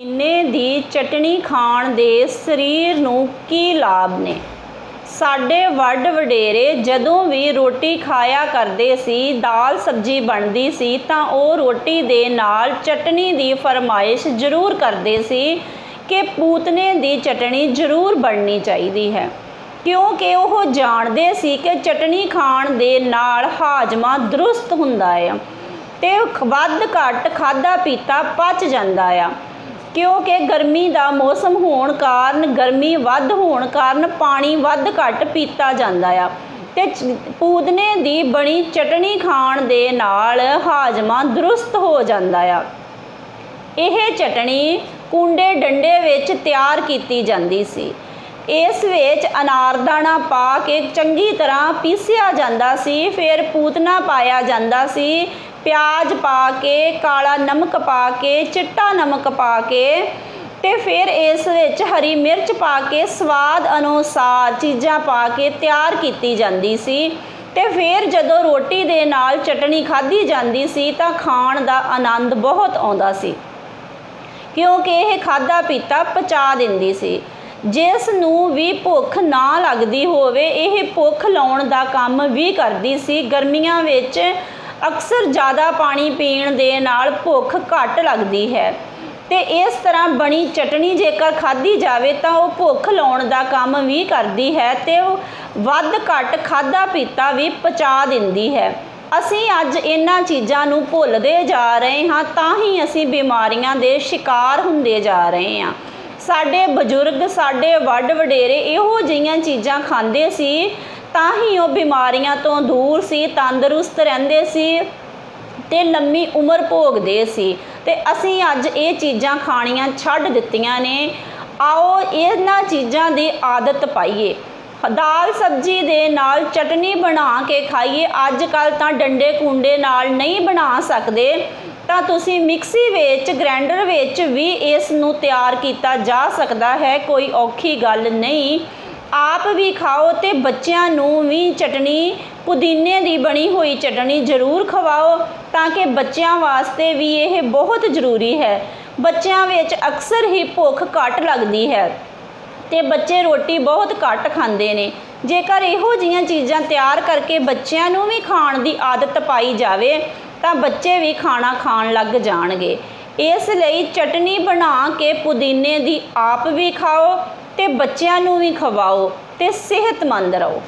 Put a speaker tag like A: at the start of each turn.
A: ਪੁਦੀਨੇ ਦੀ ਚਟਣੀ ਖਾਣ ਦੇ ਸਰੀਰ ਨੂੰ ਕੀ ਲਾਭ ਨੇ? ਸਾਡੇ ਵੱਡ ਵਡੇਰੇ ਜਦੋਂ ਵੀ ਰੋਟੀ ਖਾਇਆ ਕਰਦੇ ਸੀ, ਦਾਲ ਸਬਜ਼ੀ ਬਣਦੀ ਸੀ ਤਾਂ ਉਹ ਰੋਟੀ ਦੇ ਨਾਲ ਚਟਣੀ ਦੀ ਫਰਮਾਇਸ਼ ਜ਼ਰੂਰ ਕਰਦੇ ਸੀ ਕਿ ਪੂਤਨੇ ਦੀ ਚਟਣੀ ਜ਼ਰੂਰ ਬਣਨੀ ਚਾਹੀਦੀ ਹੈ। ਕਿਉਂਕਿ ਉਹ ਜਾਣਦੇ ਸੀ ਕਿ ਚਟਣੀ ਖਾਣ ਦੇ ਨਾਲ ਹਾਜ਼ਮਾ ਦਰੁਸਤ ਹੁੰਦਾ ਹੈ ਤੇ ਵੱਧ ਘੱਟ ਖਾਦਾ ਪੀਤਾ ਪਚ ਜਾਂਦਾ ਆ। ਕਿਉਂਕਿ ਗਰਮੀ ਦਾ ਮੌਸਮ ਹੋਣ ਕਾਰਨ, ਗਰਮੀ ਵੱਧ ਹੋਣ ਕਾਰਨ ਪਾਣੀ ਵੱਧ ਘੱਟ ਪੀਤਾ ਜਾਂਦਾ ਆ। ਤੇ ਚ- ਪੂਦਨੇ ਦੀ ਬਣੀ ਚਟਣੀ ਖਾਣ ਦੇ ਨਾਲ ਹਾਜ਼ਮਾ ਦਰੁਸਤ ਹੋ ਜਾਂਦਾ ਆ। ਇਹ ਚਟਣੀ ਕੁੰਡੇ ਡੰਡੇ ਵਿੱਚ ਤਿਆਰ ਕੀਤੀ ਜਾਂਦੀ ਸੀ। ਇਸ ਵਿੱਚ ਅਨਾਰਦਾਣਾ ਪਾ ਕੇ ਚੰਗੀ ਤਰ੍ਹਾਂ ਪੀਸਿਆ ਜਾਂਦਾ ਸੀ, ਫਿਰ ਪੂਤਨਾ ਪਾਇਆ ਜਾਂਦਾ ਸੀ। ਪਿਆਜ਼ ਪਾ ਕੇ, ਕਾਲਾ ਨਮਕ ਪਾ ਕੇ, ਚਿੱਟਾ ਨਮਕ ਪਾ ਕੇ ਤੇ ਫਿਰ ਇਸ ਵਿੱਚ ਹਰੀ ਮਿਰਚ ਪਾ ਕੇ ਸਵਾਦ ਅਨੁਸਾਰ ਚੀਜ਼ਾਂ ਪਾ ਕੇ ਤਿਆਰ ਕੀਤੀ ਜਾਂਦੀ ਸੀ। ਤੇ ਫਿਰ ਜਦੋਂ ਰੋਟੀ ਦੇ ਨਾਲ ਚਟਣੀ ਖਾਧੀ ਜਾਂਦੀ ਸੀ ਤਾਂ ਖਾਣ ਦਾ ਆਨੰਦ ਬਹੁਤ ਆਉਂਦਾ ਸੀ। ਕਿਉਂਕਿ ਇਹ ਖਾਦਾ ਪੀਤਾ ਪਚਾ ਦਿੰਦੀ ਸੀ। ਜਿਸ ਨੂੰ ਵੀ ਭੁੱਖ ਨਾ ਲੱਗਦੀ ਹੋਵੇ, ਇਹ ਭੁੱਖ ਲਾਉਣ ਦਾ ਕੰਮ ਵੀ ਕਰਦੀ ਸੀ। ਗਰਮੀਆਂ ਵਿੱਚ ਅਕਸਰ ਜ਼ਿਆਦਾ ਪਾਣੀ ਪੀਣ ਦੇ ਨਾਲ ਭੁੱਖ ਘੱਟ ਲੱਗਦੀ ਹੈ। ਤੇ ਇਸ ਤਰ੍ਹਾਂ ਬਣੀ ਚਟਣੀ ਜੇਕਰ ਖਾਧੀ ਜਾਵੇ ਤਾਂ ਉਹ ਭੁੱਖ ਲਾਉਣ ਦਾ ਕੰਮ ਵੀ ਕਰਦੀ ਹੈ ਤੇ ਉਹ ਵੱਧ ਘੱਟ ਖਾਦਾ ਪੀਤਾ ਵੀ ਪਚਾ ਦਿੰਦੀ ਹੈ। ਅਸੀਂ ਅੱਜ ਇਹਨਾਂ ਚੀਜ਼ਾਂ ਨੂੰ ਭੁੱਲਦੇ ਜਾ ਰਹੇ ਹਾਂ ਤਾਂ ਹੀ ਅਸੀਂ ਬਿਮਾਰੀਆਂ ਦੇ ਸ਼ਿਕਾਰ ਹੁੰਦੇ ਜਾ ਰਹੇ ਹਾਂ। ਸਾਡੇ ਬਜ਼ੁਰਗ, ਸਾਡੇ ਵੱਡ ਵਡੇਰੇ ਇਹੋ ਜਿਹੀਆਂ ਚੀਜ਼ਾਂ ਖਾਂਦੇ ਸੀ ਤਾਂ ਹੀ ਉਹ ਬਿਮਾਰੀਆਂ ਤੋਂ ਦੂਰ ਸੀ, ਤੰਦਰੁਸਤ ਰਹਿੰਦੇ ਸੀ ਤੇ ਲੰਮੀ ਉਮਰ ਭੋਗਦੇ ਸੀ। ਤੇ ਅਸੀਂ ਅੱਜ ਇਹ ਚੀਜ਼ਾਂ ਖਾਣੀਆਂ ਛੱਡ ਦਿੱਤੀਆਂ ਨੇ। ਆਓ ਇਹਨਾਂ ਚੀਜ਼ਾਂ ਦੀ ਆਦਤ ਪਾਈਏ। ਦਾਲ ਸਬਜ਼ੀ ਦੇ ਨਾਲ ਚਟਨੀ ਬਣਾ ਕੇ ਖਾਈਏ। ਅੱਜ ਕੱਲ ਤਾਂ ਡੰਡੇ ਕੁੰਡੇ ਨਾਲ ਨਹੀਂ ਬਣਾ ਸਕਦੇ। ਤਾਂ ਤੁਸੀਂ ਮਿਕਸੀ ਵਿੱਚ ਗ੍ਰਾਈਂਡਰ ਵਿੱਚ ਵੀ ਇਸ ਨੂੰ ਤਿਆਰ ਕੀਤਾ ਜਾ ਸਕਦਾ ਹੈ। ਕੋਈ ਔਖੀ ਗੱਲ ਨਹੀਂ। ਆਪ ਵੀ ਖਾਓ ਤੇ ਬੱਚਿਆਂ ਨੂੰ ਵੀ ਚਟਣੀ, ਪੁਦੀਨੇ ਦੀ ਬਣੀ ਹੋਈ ਚਟਣੀ ਜ਼ਰੂਰ ਖਵਾਓ ਤਾਂ ਕਿ ਬੱਚਿਆਂ ਵਾਸਤੇ ਵੀ ਇਹ ਬਹੁਤ ਜ਼ਰੂਰੀ ਹੈ। ਬੱਚਿਆਂ ਵਿੱਚ ਅਕਸਰ ਹੀ ਭੁੱਖ ਘੱਟ ਲੱਗਦੀ ਹੈ ਤੇ ਬੱਚੇ ਰੋਟੀ ਬਹੁਤ ਘੱਟ ਖਾਂਦੇ ਨੇ। ਜੇਕਰ ਇਹੋ ਜੀਆਂ ਚੀਜ਼ਾਂ ਤਿਆਰ ਕਰਕੇ ਬੱਚਿਆਂ ਨੂੰ ਵੀ ਖਾਣ ਦੀ ਆਦਤ ਪਾਈ ਜਾਵੇ ਤਾਂ ਬੱਚੇ ਵੀ ਖਾਣਾ ਖਾਣ ਲੱਗ ਜਾਣਗੇ। ਇਸ ਲਈ ਚਟਨੀ ਬਣਾ ਕੇ ਪੁਦੀਨੇ ਦੀ ਆਪ ਵੀ ਖਾਓ ਤੇ ਬੱਚਿਆਂ ਨੂੰ ਵੀ ਖਵਾਓ ਤੇ ਸਿਹਤਮੰਦ ਰਹੋ।